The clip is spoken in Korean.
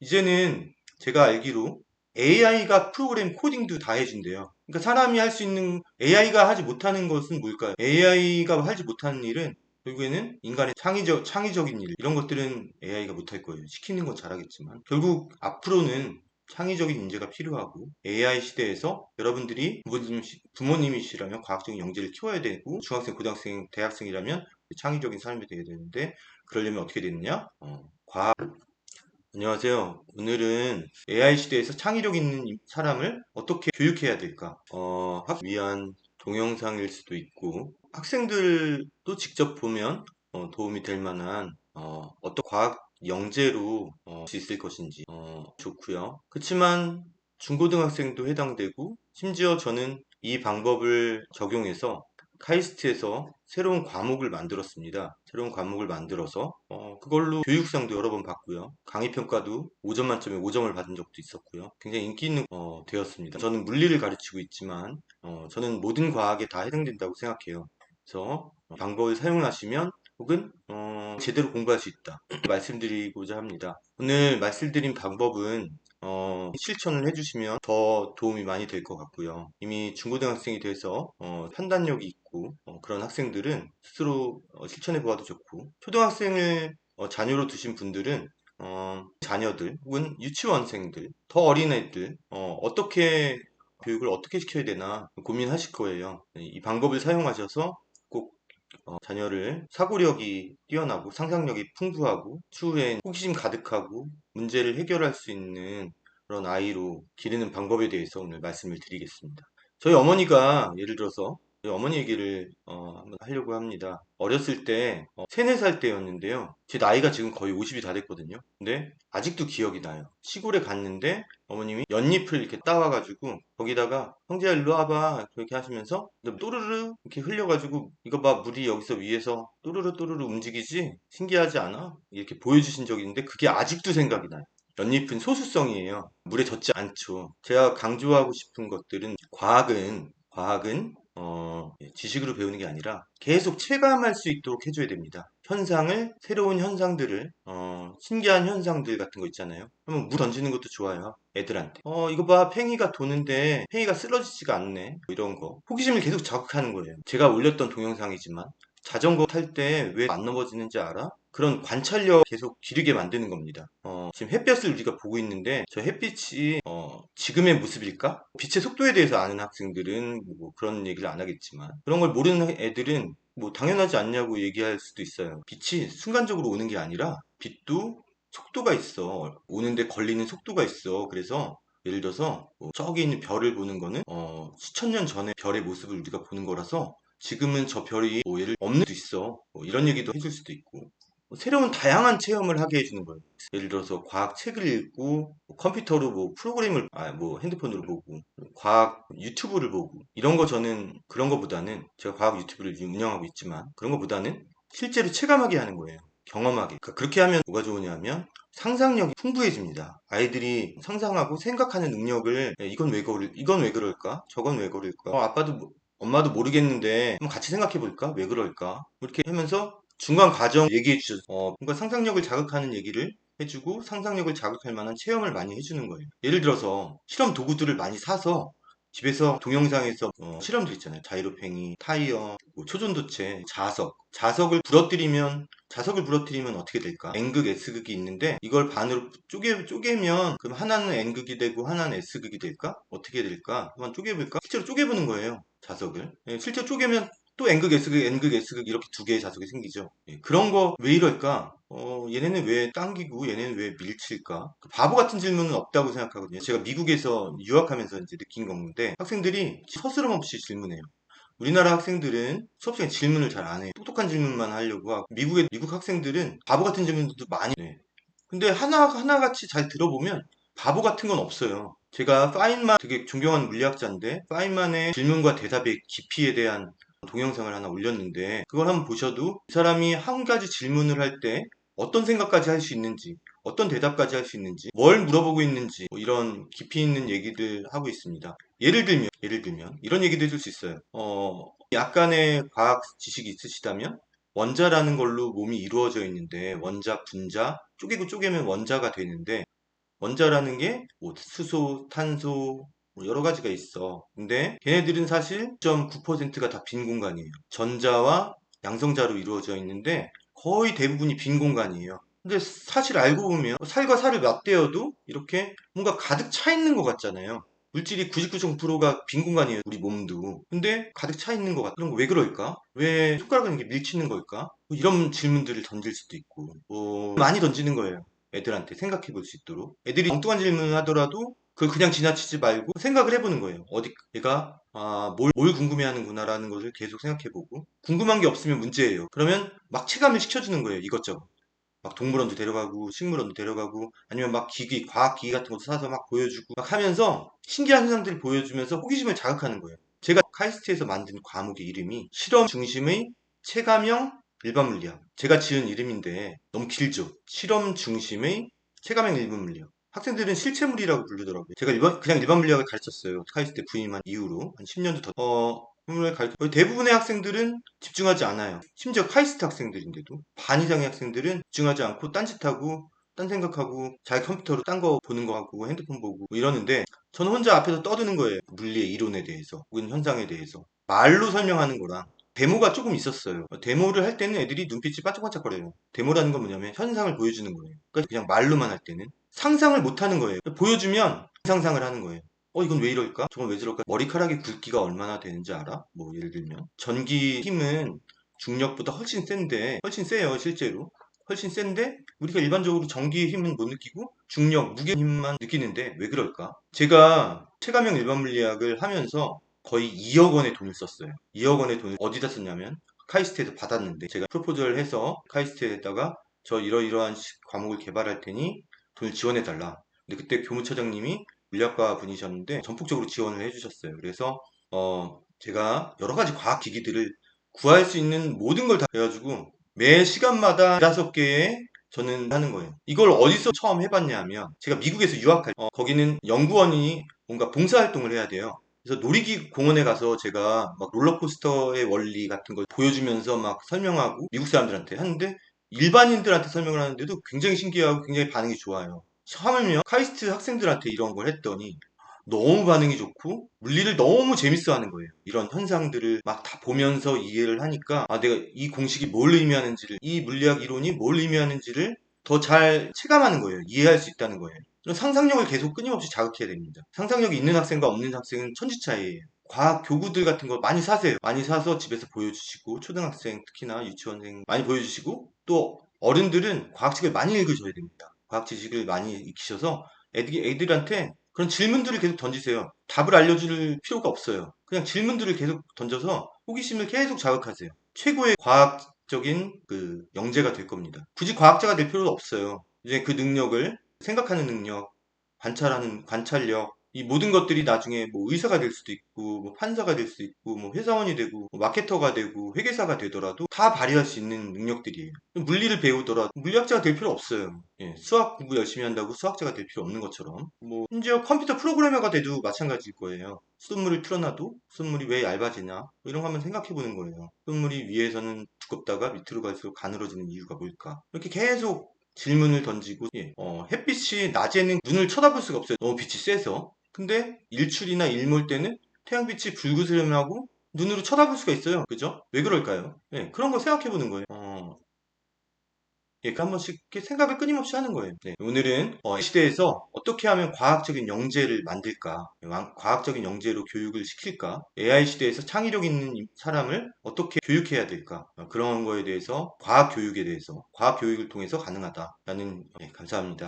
이제는 제가 알기로 AI가 프로그램 코딩도 다 해준대요. 그러니까 사람이 할 수 있는 AI가 하지 못하는 것은 뭘까요? AI가 하지 못하는 일은 결국에는 인간의 창의적, 창의적인 일, 이런 것들은 AI가 못할 거예요. 시키는 건 잘하겠지만. 결국 앞으로는 창의적인 인재가 필요하고 AI 시대에서 여러분들이 부모님, 부모님이시라면 과학적인 영재를 키워야 되고 중학생, 고등학생, 대학생이라면 창의적인 삶이 되어야 되는데 그러려면 어떻게 되느냐? 어, 과학 안녕하세요. 오늘은 AI 시대에서 창의력 있는 사람을 어떻게 교육해야 될까? 어, 학 위한 동영상일 수도 있고 학생들도 직접 보면 어, 도움이 될 만한 어, 어떤 과학 영재로 어, 할수 있을 것인지 어, 좋고요. 그렇지만 중고등학생도 해당되고 심지어 저는 이 방법을 적용해서 카이스트에서 새로운 과목을 만들었습니다. 새로운 과목을 만들어서 어, 그걸로 교육상도 여러 번 받고요. 강의 평가도 5점 만점에 5점을 받은 적도 있었고요. 굉장히 인기 있는 어, 되었습니다. 저는 물리를 가르치고 있지만 어, 저는 모든 과학에 다 해당된다고 생각해요. 그래서 방법을 사용하시면 혹은 어, 제대로 공부할 수 있다 말씀드리고자 합니다. 오늘 말씀드린 방법은 어, 실천을 해주시면 더 도움이 많이 될 것 같고요. 이미 중고등학생이 돼서 어, 판단력이 있고 어, 그런 학생들은 스스로 어, 실천해 보아도 좋고 초등학생을 어, 자녀로 두신 분들은 어, 자녀들 혹은 유치원생들 더 어린 애들 어, 떻게 교육을 어떻게 시켜야 되나 고민하실 거예요. 이 방법을 사용하셔서 자녀를 사고력이 뛰어나고 상상력이 풍부하고 추후엔 호기심 가득하고 문제를 해결할 수 있는 그런 아이로 기르는 방법에 대해서 오늘 말씀을 드리겠습니다. 저희 어머니가 예를 들어서 어머니 얘기를 어, 한번 하려고 합니다. 어렸을 때 어, 3, 4살 때였는데요. 제 나이가 지금 거의 50이 다 됐거든요. 근데 아직도 기억이 나요. 시골에 갔는데 어머님이 연잎을 이렇게 따와가지고 거기다가 형제야 일로 와봐 그렇게 하시면서 또르르 이렇게 흘려가지고 이거 봐 물이 여기서 위에서 또르르 또르르 움직이지 신기하지 않아? 이렇게 보여주신 적이 있는데 그게 아직도 생각이 나요. 연잎은 소수성이에요. 물에 젖지 않죠. 제가 강조하고 싶은 것들은 과학은 과학은 어, 지식으로 배우는 게 아니라 계속 체감할 수 있도록 해줘야 됩니다. 현상을, 새로운 현상들을, 어, 신기한 현상들 같은 거 있잖아요. 그러면 물 던지는 것도 좋아요. 애들한테. 어, 이거 봐. 팽이가 도는데 팽이가 쓰러지지가 않네. 뭐 이런 거. 호기심을 계속 자극하는 거예요. 제가 올렸던 동영상이지만 자전거 탈 때 왜 안 넘어지는지 알아? 그런 관찰력 계속 기르게 만드는 겁니다. 어, 지금 햇볕을 우리가 보고 있는데 저 햇빛이 어, 지금의 모습일까? 빛의 속도에 대해서 아는 학생들은 뭐 그런 얘기를 안 하겠지만 그런 걸 모르는 애들은 뭐 당연하지 않냐고 얘기할 수도 있어요. 빛이 순간적으로 오는 게 아니라 빛도 속도가 있어. 오는데 걸리는 속도가 있어. 그래서 예를 들어서 뭐 저기 있는 별을 보는 거는 어, 수천 년 전의 별의 모습을 우리가 보는 거라서 지금은 저 별이 뭐 예를 없는 수도 있어. 뭐 이런 얘기도 해줄 수도 있고 새로운 다양한 체험을 하게 해주는 거예요. 예를 들어서 과학 책을 읽고 뭐 컴퓨터로 뭐 프로그램을 아 뭐 핸드폰으로 보고 과학 유튜브를 보고 이런 거 저는 그런 거보다는 제가 과학 유튜브를 운영하고 있지만 그런 거보다는 실제로 체감하게 하는 거예요. 경험하게. 그러니까 그렇게 하면 뭐가 좋으냐면 상상력이 풍부해집니다. 아이들이 상상하고 생각하는 능력을 예, 이건 왜 그럴 이건 왜 그럴까? 저건 왜 그럴까? 어, 아빠도 뭐, 엄마도 모르겠는데 같이 생각해 볼까? 왜 그럴까? 이렇게 하면서 중간 과정 얘기해 주셔서 어, 그러니까 상상력을 자극하는 얘기를 해주고 상상력을 자극할 만한 체험을 많이 해주는 거예요. 예를 들어서 실험 도구들을 많이 사서 집에서 동영상에서 어, 실험들 있잖아요. 자이로팽이, 타이어, 뭐 초전도체, 자석. 자석을 부러뜨리면 자석을 부러뜨리면 어떻게 될까? N극, S극이 있는데 이걸 반으로 쪼개 쪼개면 그럼 하나는 N극이 되고 하나는 S극이 될까? 어떻게 될까? 한번 쪼개볼까? 실제로 쪼개보는 거예요. 자석을. 예, 실제로 쪼개면 또 N극, S극, N극, S극 이렇게 두 개의 자석이 생기죠. 예, 그런 거 왜 이럴까? 어, 얘네는 왜 당기고 얘네는 왜 밀칠까? 그 바보 같은 질문은 없다고 생각하거든요. 제가 미국에서 유학하면서 이제 느낀 건데 학생들이 서스럼 없이 질문해요. 우리나라 학생들은 수업 시간에 질문을 잘 안 해요. 똑똑한 질문만 하려고 하고 미국의 미국 학생들은 바보 같은 질문들도 많이 해. 근데 하나 하나같이 잘 들어보면 바보 같은 건 없어요. 제가 파인만 되게 존경하는 물리학자인데 파인만의 질문과 대답의 깊이에 대한 동영상을 하나 올렸는데 그걸 한번 보셔도 이 사람이 한 가지 질문을 할 때 어떤 생각까지 할 수 있는지 어떤 대답까지 할 수 있는지 뭘 물어보고 있는지 뭐 이런 깊이 있는 얘기들 하고 있습니다. 예를 들면 예를 들면 이런 얘기도 해줄 수 있어요. 어, 약간의 과학 지식이 있으시다면 원자라는 걸로 몸이 이루어져 있는데 원자, 분자 쪼개고 쪼개면 원자가 되는데 원자라는 게 뭐 수소, 탄소 뭐 여러 가지가 있어. 근데 걔네들은 사실 9.9%가 다 빈 공간이에요. 전자와 양성자로 이루어져 있는데 거의 대부분이 빈 공간이에요. 근데 사실 알고 보면 살과 살을 맞대어도 이렇게 뭔가 가득 차 있는 것 같잖아요. 물질이 99.9%가 빈 공간이에요. 우리 몸도. 근데 가득 차 있는 것 같아. 그런 거 왜 그럴까? 왜 손가락은 이렇게 밀치는 걸까? 뭐 이런 질문들을 던질 수도 있고. 뭐 많이 던지는 거예요. 애들한테 생각해 볼 수 있도록. 애들이 엉뚱한 질문을 하더라도 그걸 그냥 지나치지 말고 생각을 해보는 거예요. 어디, 얘가, 아, 뭘, 뭘 궁금해 하는구나라는 것을 계속 생각해보고. 궁금한 게 없으면 문제예요. 그러면 막 체감을 시켜주는 거예요. 이것저것. 막 동물원도 데려가고 식물원도 데려가고 아니면 막 기기 과학 기기 같은 것도 사서 막 보여주고 막 하면서 신기한 현상들을 보여주면서 호기심을 자극하는 거예요. 제가 카이스트에서 만든 과목의 이름이 실험 중심의 체감형 일반 물리학. 제가 지은 이름인데 너무 길죠. 실험 중심의 체감형 일반 물리학. 학생들은 실체물이라고 부르더라고요. 제가 일반, 그냥 일반 물리학을 가르쳤어요. 카이스트 부임한 이후로 한 10년도 더. 어, 물리학을 가르쳐. 대부분의 학생들은 집중하지 않아요. 심지어 카이스트 학생들인데도 반 이상의 학생들은 집중하지 않고 딴짓하고 딴 생각하고 자기 컴퓨터로 딴 거 보는 거 같고 핸드폰 보고 뭐 이러는데 저는 혼자 앞에서 떠드는 거예요. 물리의 이론에 대해서 혹은 현상에 대해서 말로 설명하는 거랑 데모가 조금 있었어요. 데모를 할 때는 애들이 눈빛이 반짝반짝거려요. 데모라는 건 뭐냐면 현상을 보여주는 거예요. 그러니까 그냥 말로만 할 때는 상상을 못 하는 거예요. 보여주면 상상을 하는 거예요. 어, 이건 왜 이럴까? 저건 왜 저럴까? 머리카락의 굵기가 얼마나 되는지 알아? 뭐, 예를 들면. 전기 힘은 중력보다 훨씬 센데, 훨씬 세요, 실제로. 훨씬 센데, 우리가 일반적으로 전기의 힘은 못 느끼고, 중력, 무게 힘만 느끼는데, 왜 그럴까? 제가 체감형 일반 물리학을 하면서 거의 2억 원의 돈을 썼어요. 2억 원의 돈을 어디다 썼냐면, 카이스트에서 받았는데, 제가 프로포즈를 해서 카이스트에다가 저 이러이러한 과목을 개발할 테니 돈을 지원해달라. 근데 그때 교무처장님이 물리학과 분이셨는데 전폭적으로 지원을 해주셨어요. 그래서 어 제가 여러 가지 과학 기기들을 구할 수 있는 모든 걸 다 해가지고 매 시간마다 다섯 개의 저는 하는 거예요. 이걸 어디서 처음 해봤냐 하면 제가 미국에서 유학할 때 어, 거기는 연구원이 뭔가 봉사활동을 해야 돼요. 그래서 놀이기 공원에 가서 제가 막 롤러코스터의 원리 같은 걸 보여주면서 막 설명하고 미국 사람들한테 하는데 일반인들한테 설명을 하는데도 굉장히 신기하고 굉장히 반응이 좋아요. 하물며 카이스트 학생들한테 이런 걸 했더니 너무 반응이 좋고 물리를 너무 재밌어 하는 거예요. 이런 현상들을 막 다 보면서 이해를 하니까 아 내가 이 공식이 뭘 의미하는지를 이 물리학 이론이 뭘 의미하는지를 더 잘 체감하는 거예요. 이해할 수 있다는 거예요. 상상력을 계속 끊임없이 자극해야 됩니다. 상상력이 있는 학생과 없는 학생은 천지 차이예요. 과학 교구들 같은 거 많이 사세요. 많이 사서 집에서 보여주시고 초등학생 특히나 유치원생 많이 보여주시고 또 어른들은 과학 책을 많이 읽으셔야 됩니다. 과학 지식을 많이 익히셔서 애들, 애들한테 그런 질문들을 계속 던지세요. 답을 알려줄 필요가 없어요. 그냥 질문들을 계속 던져서 호기심을 계속 자극하세요. 최고의 과학적인 그 영재가 될 겁니다. 굳이 과학자가 될 필요도 없어요. 이제 그 능력을 생각하는 능력, 관찰하는 관찰력, 이 모든 것들이 나중에 뭐 의사가 될 수도 있고, 뭐 판사가 될 수도 있고, 뭐 회사원이 되고, 뭐 마케터가 되고, 회계사가 되더라도 다 발휘할 수 있는 능력들이에요. 물리를 배우더라도 물리학자가 될 필요 없어요. 예, 수학 공부 열심히 한다고 수학자가 될 필요 없는 것처럼. 뭐, 심지어 컴퓨터 프로그래머가 돼도 마찬가지일 거예요. 수돗물을 틀어놔도 수돗물이 왜 얇아지냐? 뭐 이런 거 한번 생각해 보는 거예요. 수돗물이 위에서는 두껍다가 밑으로 갈수록 가늘어지는 이유가 뭘까? 이렇게 계속 질문을 던지고, 예, 어, 햇빛이 낮에는 눈을 쳐다볼 수가 없어요. 너무 빛이 세서. 근데 일출이나 일몰 때는 태양빛이 불그스름하고 눈으로 쳐다볼 수가 있어요. 그죠? 왜 그럴까요? 네, 그런 거 생각해 보는 거예요. 어, 예, 그한 번씩 이렇게 생각을 끊임없이 하는 거예요. 네, 오늘은 어, 이 시대에서 어떻게 하면 과학적인 영재를 만들까? 왕- 과학적인 영재로 교육을 시킬까? AI 시대에서 창의력 있는 사람을 어떻게 교육해야 될까? 어, 그런 거에 대해서 과학 교육에 대해서 과학 교육을 통해서 가능하다 라는 예, 감사합니다.